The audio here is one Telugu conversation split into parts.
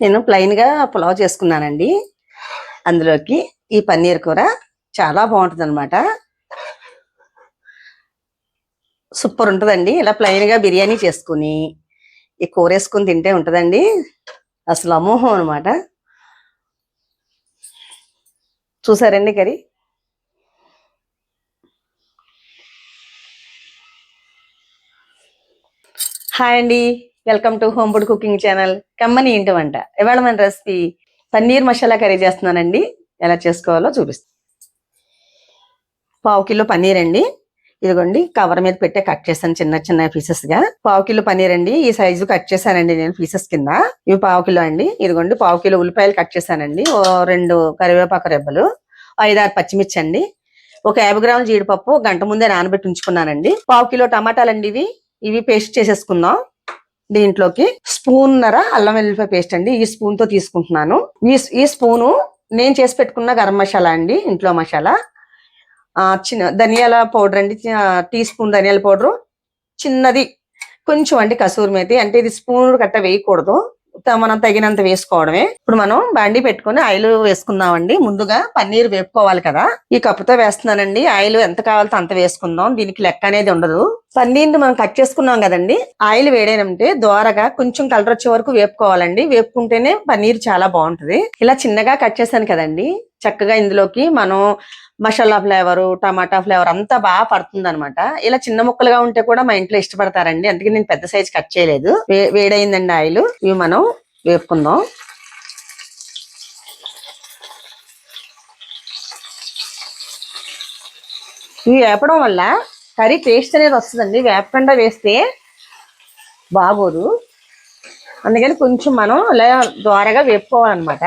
నేను ప్లెయిన్గా పులావ్ చేసుకున్నానండి. అందులోకి ఈ పన్నీర్ కూర చాలా బాగుంటుంది అనమాట సూపర్ ఉంటుందండి. ఇలా ప్లెయిన్గా బిర్యానీ చేసుకుని ఈ కూర వేసుకుని తింటే ఉంటుందండి. అసలు అమోహం అనమాట చూసారండి కర్రీ? హాయ్ అండి. Welcome to home food cooking channel కమ్మని ఇంటి వంట. ఇవాళ మన రెసిపీ పన్నీర్ మసాలా కర్రీ చేస్తున్నానండి. ఎలా చేసుకోవాలో చూపిస్తాను. పావు కిలో పన్నీర్ అండి. ఇదిగోండి కవర్ మీద పెట్టే కట్ చేశాను చిన్న చిన్న పీసెస్గా. పావు కిలో పన్నీర్ అండి. ఈ సైజు కట్ చేశానండి నేను పీసెస్ కింద. ఇవి పావు కిలో అండి. ఇదిగోండి పావు కిలో ఉల్లిపాయలు కట్ చేశానండి. ఓ రెండు కరివేపాకు రెబ్బలు ఐదారు పచ్చిమిర్చి అండి. ఒక యాభై గ్రాముల జీడిపప్పు గంట ముందే నానబెట్టి ఉంచుకున్నానండి. పావు కిలో టమాటాలు అండి ఇవి. ఇవి పేస్ట్ చేసేసుకుందాం. దీంట్లోకి స్పూన్ నర అల్లం వెల్లిపాయ పేస్ట్ అండి. ఈ స్పూన్తో తీసుకుంటున్నాను. ఈ ఈ స్పూను నేను చేసి పెట్టుకున్న గరం మసాలా అండి ఇంట్లో మసాలా. ఆ, చిన్న ధనియాల పౌడర్ అండి. టీ స్పూన్ ధనియాల పౌడర్. చిన్నది కొంచెం అండి కసూరి మేతి. అంటే ఇది స్పూన్ గట్ట వేయకూడదు. మనం తగినంత వేసుకోవడమే. ఇప్పుడు మనం బండి పెట్టుకొని ఆయిల్ వేసుకుందామండి. ముందుగా పన్నీర్ వేపుకోవాలి కదా. ఈ కప్పుతో వేస్తున్నానండి. ఆయిల్ ఎంత కావాలో అంత వేసుకుందాం. దీనికి లెక్క అనేది ఉండదు. పన్నీర్ మనం కట్ చేసుకున్నాం కదండి ఆయిల్ వేడేనంటే దోరగా కొంచెం కలర్ వచ్చే వరకు వేపుకోవాలండి. వేపుకుంటేనే పన్నీర్ చాలా బాగుంటది. ఇలా చిన్నగా కట్ చేశాను కదండి చక్కగా ఇందులోకి మనం మసాలా ఫ్లేవర్ టమాటా ఫ్లేవర్ అంతా బాగా పడుతుంది అనమాట ఇలా చిన్న ముక్కలుగా ఉంటే కూడా మా ఇంట్లో ఇష్టపడతారండి అందుకే నేను పెద్ద సైజ్ కట్ చేయలేదు. వేడైందండి ఆయిల్ ఇవి మనం వేపుకుందాం. ఇవి వేపడం వల్ల కర్రీ టేస్ట్ అనేది వస్తుందండి. వేపకుండా వేస్తే బాగోదు. అందుకని కొంచెం మనం ఇలా ద్వారగా వేపుకోవాలన్నమాట.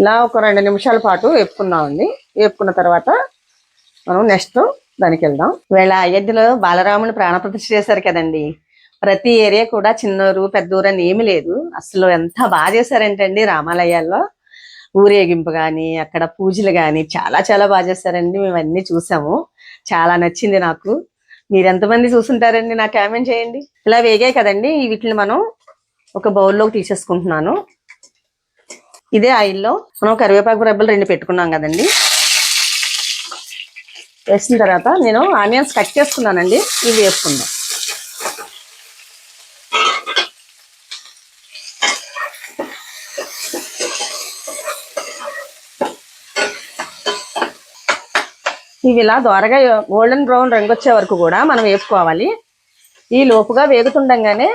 ఇలా ఒక రెండు నిమిషాల పాటు వేపుకున్నామండి వేపుకున్న తర్వాత మనం నెక్స్ట్ దానికి వెళ్దాం. వీళ్ళ అయోధ్యలో బాలరాముని ప్రాణప్రతిష్ఠ చేశారు కదండి ప్రతి ఏరియా కూడా చిన్నూరు పెద్దూరు అని ఏమి లేదు. అసలు ఎంత బాగా చేశారంటండి రామాలయాల్లో. ఊరేగింపు కానీ అక్కడ పూజలు కానీ చాలా చాలా బాగా చేశారండి. మేము అన్ని చూసాము. చాలా నచ్చింది నాకు. మీరు ఎంతమంది చూసుంటారండి నాకు కామెంట్ చేయండి. ఇలా వేగాయి కదండి. వీటిని మనం ఒక బౌల్లోకి తీసేసుకుంటున్నాను. ఇదే ఆయిల్లో మనం కరివేపాకు రెబ్బలు రెండు పెట్టుకున్నాం కదండి. వేసిన తర్వాత నేను ఆనియన్స్ కట్ చేసుకున్నానండి. ఇవి వేసుకుందాం. ఇవి ఇలా దోరగా గోల్డెన్ బ్రౌన్ రంగు వచ్చే వరకు కూడా మనం వేసుకోవాలి. ఈ లోపుగా వేగుతుండగానే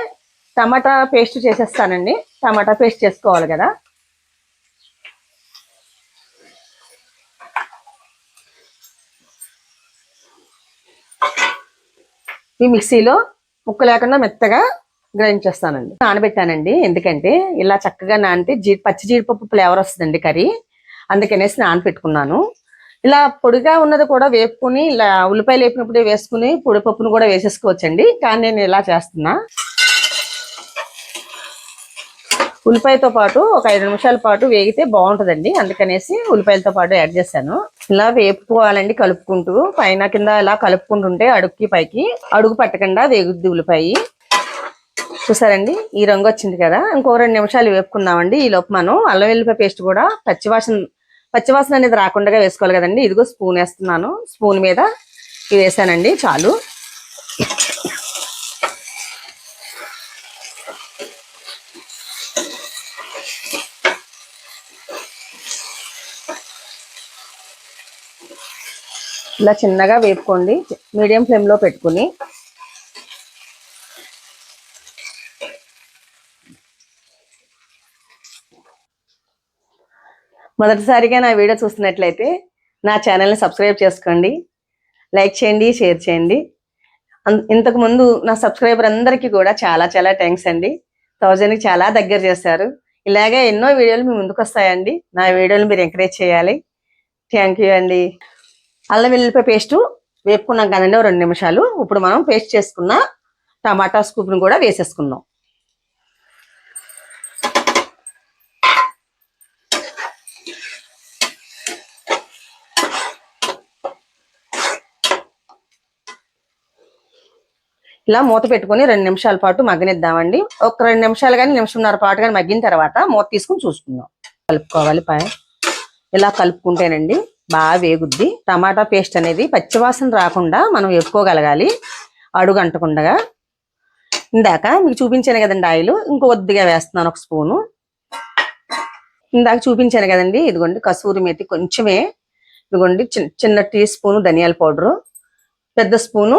టమాటా పేస్ట్ చేసేస్తానండి. టమాటా పేస్ట్ చేసుకోవాలి కదా. ఈ మిక్సీలో ముక్క లేకుండా మెత్తగా గ్రైండ్ చేస్తానండి. నానబెట్టానండి. ఎందుకంటే ఇలా చక్కగా నానితే జీ పచ్చి జీడిపప్పు ఫ్లేవర్ వస్తుందండి కర్రీ. అందుకనేసి నానబెట్టుకున్నాను ఇలా పొడిగా ఉన్నది కూడా వేపుకుని ఇలా ఉల్లిపాయలు వేపినప్పుడే వేసుకుని పొడిపప్పును కూడా వేసేసుకోవచ్చండి. కానీ నేను ఇలా చేస్తున్నా. ఉల్లిపాయతో పాటు ఒక ఐదు నిమిషాల పాటు వేగితే బాగుంటుందండి. అందుకనేసి ఉల్లిపాయలతో పాటు యాడ్ చేశాను. ఇలా వేపుకోవాలండి కలుపుకుంటూ. పైన కింద ఇలా కలుపుకుంటుంటే అడుగుకి పైకి అడుగు పట్టకుండా వేగుద్ది ఉల్లిపాయ. చూసారండి? ఈ రంగు వచ్చింది కదా? ఇంకో రెండు నిమిషాలు వేపుకుందామండి. ఈ లోపు మనం అల్లం వెల్లిపాయ పేస్ట్ కూడా పచ్చివాసన పచ్చివాసన అనేది రాకుండా వేసుకోవాలి కదండి. ఇదిగో స్పూన్ వేస్తున్నాను. స్పూన్ మీద ఇది వేసానండి చాలు. ఇలా చిన్నగా వేపుకోండి. మీడియం ఫ్లేమ్లో పెట్టుకుని. మొదటిసారిగా నా వీడియో చూస్తున్నట్లయితే నా ఛానల్ని సబ్స్క్రైబ్ చేసుకోండి. లైక్ చేయండి షేర్ చేయండి. అన్- ఇంతకు ముందు నా సబ్స్క్రైబర్ అందరికీ కూడా చాలా చాలా థ్యాంక్స్ అండి. థౌజండ్కి చాలా దగ్గర చేశారు. ఇలాగే ఎన్నో వీడియోలు మీ ముందుకు వస్తాయండి. నా వీడియోలు మీరు ఎంకరేజ్ చేయాలి. థ్యాంక్ యూ అండి. అల్లం వెల్లుల్లిపాయ పేస్ట్ వేపుకున్నాం కదండి రెండు నిమిషాలు. ఇప్పుడు మనం పేస్ట్ చేసుకున్న టమాటా స్కూప్ను కూడా వేసేసుకున్నాం ఇలా మూత పెట్టుకొని రెండు నిమిషాల పాటు మగ్గనిద్దామండి. ఒక రెండు నిమిషాలు కానీ నిమిషంన్నర పాటు కానీ మగ్గిన తర్వాత మూత తీసుకుని చూసుకుందాం. కలుపుకోవాలి పాయ ఇలా కలుపుకుంటేనండి బాగా వేగుద్ది. టమాటా పేస్ట్ అనేది పచ్చివాసన రాకుండా మనం వేపుకోగలగాలి. అడుగు అంటకుండగా ఇందాక మీకు చూపించాను కదండి ఆయిల్. ఇంకో కొద్దిగా వేస్తున్నాను ఒక స్పూను. ఇందాక చూపించాను కదండి. ఇదిగోండి కసూరి మేతి కొంచెమే. ఇదిగోండి చిన్న చిన్న టీ స్పూను ధనియాల పౌడరు. పెద్ద స్పూను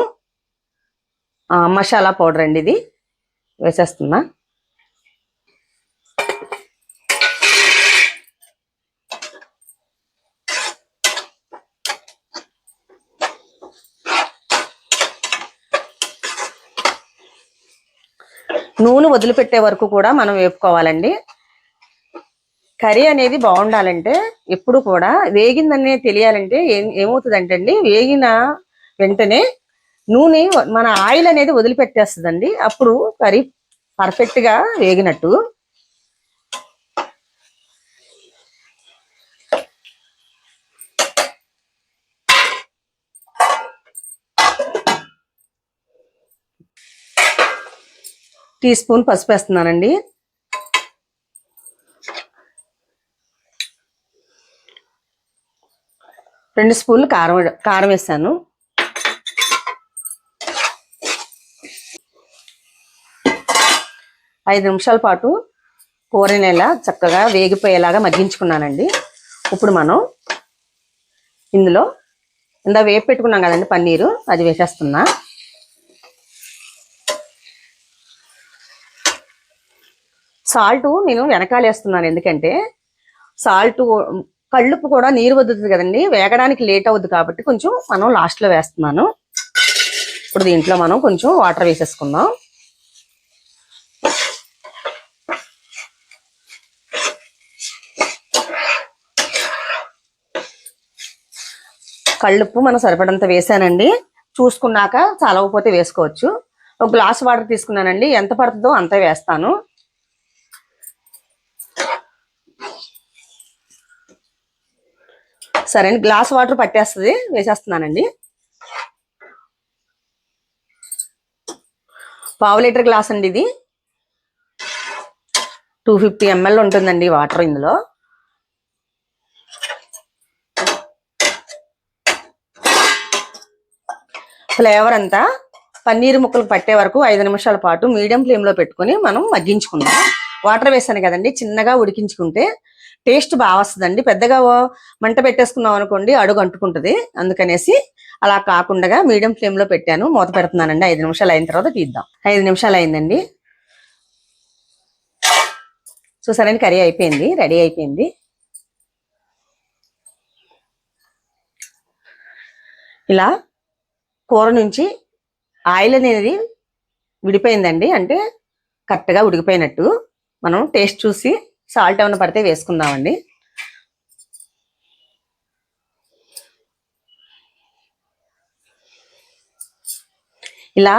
మసాలా పౌడర్ అండి ఇది. వేసేస్తున్నా. నూనె వదిలిపెట్టే వరకు కూడా మనం వేపుకోవాలండి. కర్రీ అనేది బాగుండాలంటే ఎప్పుడు కూడా వేగిందనే తెలియాలంటే ఏం ఏమవుతుందంటే అండి వేగిన వెంటనే నూనె మన ఆయిల్ అనేది వదిలిపెట్టేస్తుందండి. అప్పుడు కర్రీ పర్ఫెక్ట్గా వేగినట్టు. టీ స్పూన్ పసుపు వేస్తున్నానండి. రెండు స్పూన్లు కారం కారం వేసాను. ఐదు నిమిషాల పాటు కూరనేలా చక్కగా వేగిపోయేలాగా మగ్గించుకున్నానండి. ఇప్పుడు మనం ఇందులో ఇందా వేపు పెట్టుకున్నాం కదండి పన్నీరు అది వేసేస్తున్నా. సాల్ట్ నేను వెనకాల వేస్తున్నాను ఎందుకంటే సాల్ట్ కళ్ళుప్పు కూడా నీరు వద్దుతుంది కదండి. వేగడానికి లేట్ అవుద్ది కాబట్టి కొంచెం మనం లాస్ట్లో వేస్తున్నాను. ఇప్పుడు దీంట్లో మనం కొంచెం వాటర్ వేసేసుకుందాం. కళ్ళుప్పు మనం సరిపడంత వేసానండి. చూసుకున్నాక చాలకపోతే వేసుకోవచ్చు. ఒక గ్లాస్ వాటర్ తీసుకున్నానండి. ఎంత పడుతుందో అంత వేస్తాను. సరే అండి. గ్లాస్ వాటర్ పట్టేస్తుంది. వేసేస్తున్నానండి. పావు లీటర్ గ్లాస్ అండి ఇది. టూ ఫిఫ్టీ ఎంఎల్ ఉంటుందండి వాటర్ ఇందులో. ఫ్లేవర్ అంతా పన్నీర్ ముక్కలు పట్టే వరకు ఐదు నిమిషాల పాటు మీడియం ఫ్లేమ్లో పెట్టుకొని మనం మగ్గించుకుందాం. వాటర్ వేసాను కదండి. చిన్నగా ఉడికించుకుంటే టేస్ట్ బాగా వస్తుందండి. పెద్దగా మంట పెట్టేసుకున్నాం అనుకోండి అడుగు అంటుకుంటుంది. అందుకనేసి అలా కాకుండా మీడియం ఫ్లేమ్లో పెట్టాను. మూత పెడుతున్నానండి. ఐదు నిమిషాలు అయిన తర్వాత తీద్దాం. ఐదు నిమిషాలు అయిందండి. చూసారండి? కర్రీ అయిపోయింది. రెడీ అయిపోయింది. ఇలా కూర నుంచి ఆయిల్ అనేది విడిపోయిందండి. అంటే కరెక్ట్గా ఉడికిపోయినట్టు. మనం టేస్ట్ చూసి సాల్ట్ ఏమైనా పడితే వేసుకుందామండి. ఇలా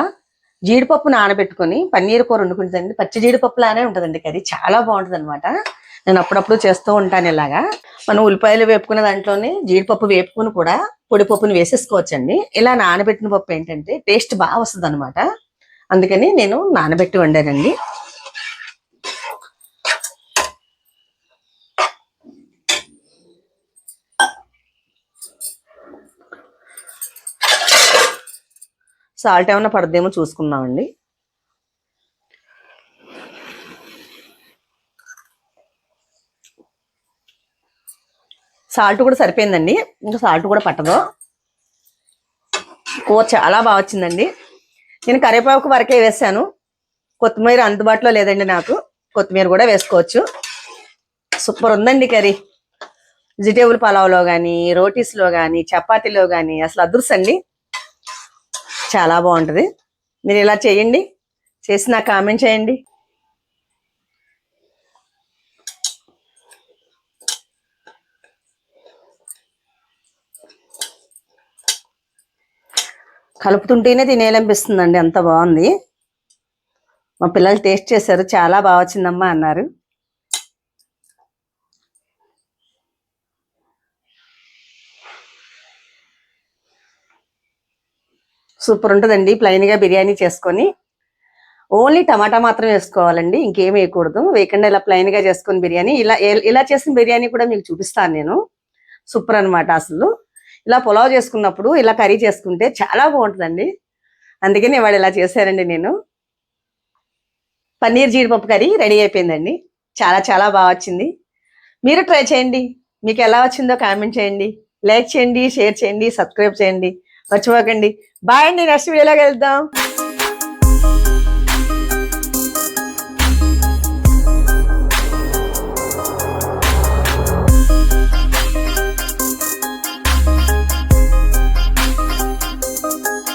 జీడిపప్పు నానబెట్టుకొని పన్నీర్ కూర వండుకుంటుందండి. పచ్చి జీడిపప్పు లానే ఉంటుందండి కర్రీ. చాలా బాగుంటుంది అనమాట నేను అప్పుడప్పుడు చేస్తూ ఉంటాను ఇలాగా. మనం ఉల్లిపాయలు వేపుకున్న దాంట్లోనే జీడిపప్పు వేపుకుని కూడా పొడిపప్పుని వేసేసుకోవచ్చండి. ఇలా నానబెట్టిన పప్పు ఏంటంటే టేస్ట్ బాగా వస్తుంది అందుకని నేను నానబెట్టి వండానండి. సాల్ట్ ఏమైనా పడదేమో చూసుకుందామండి. సాల్ట్ కూడా సరిపోయిందండి. ఇంకా సాల్ట్ కూడా పట్టదు. కూర చాలా బాగా వచ్చిందండి. నేను కరివేపాకు వరకే వేసాను. కొత్తిమీర అందుబాటులో లేదండి నాకు. కొత్తిమీర కూడా వేసుకోవచ్చు. సూపర్ ఉందండి కర్రీ. వెజిటేబుల్ పలావ్లో కానీ రోటీస్లో కానీ చపాతీలో కానీ అసలు అదృశ్యండి చాలా బాగుంటుంది. మీరు ఇలా చేయండి. చేసి నాకు కామెంట్ చేయండి. కలుపుతుంటేనే తినేయాలనిపిస్తుందండి. అంత బాగుంది. మా పిల్లలు టేస్ట్ చేశారు. చాలా బాగా వచ్చిందమ్మా అన్నారు. సూపర్ ఉంటుందండి ప్లెయిన్గా బిర్యానీ చేసుకొని. ఓన్లీ టమాటా మాత్రం వేసుకోవాలండి ఇంకేం వేయకూడదు. వేయకుండా ఇలా ప్లెయిన్గా చేసుకుని బిర్యానీ ఇలా ఇలా చేసిన బిర్యానీ కూడా మీకు చూపిస్తాను నేను. సూపర్ అనమాట అసలు. ఇలా పులావ్ చేసుకున్నప్పుడు ఇలా కర్రీ చేసుకుంటే చాలా బాగుంటుందండి. అందుకని వాడు ఇలా చేశానండి నేను. పన్నీర్ జీడిపప్పు కర్రీ రెడీ అయిపోయిందండి. చాలా చాలా బాగా వచ్చింది. మీరు ట్రై చేయండి. మీకు ఎలా వచ్చిందో కామెంట్ చేయండి. లైక్ చేయండి షేర్ చేయండి సబ్స్క్రైబ్ చేయండి. మర్చిపోకండి. బాయ్ అండి నెక్స్ట్ వీడియోలోకి వెళ్దాం.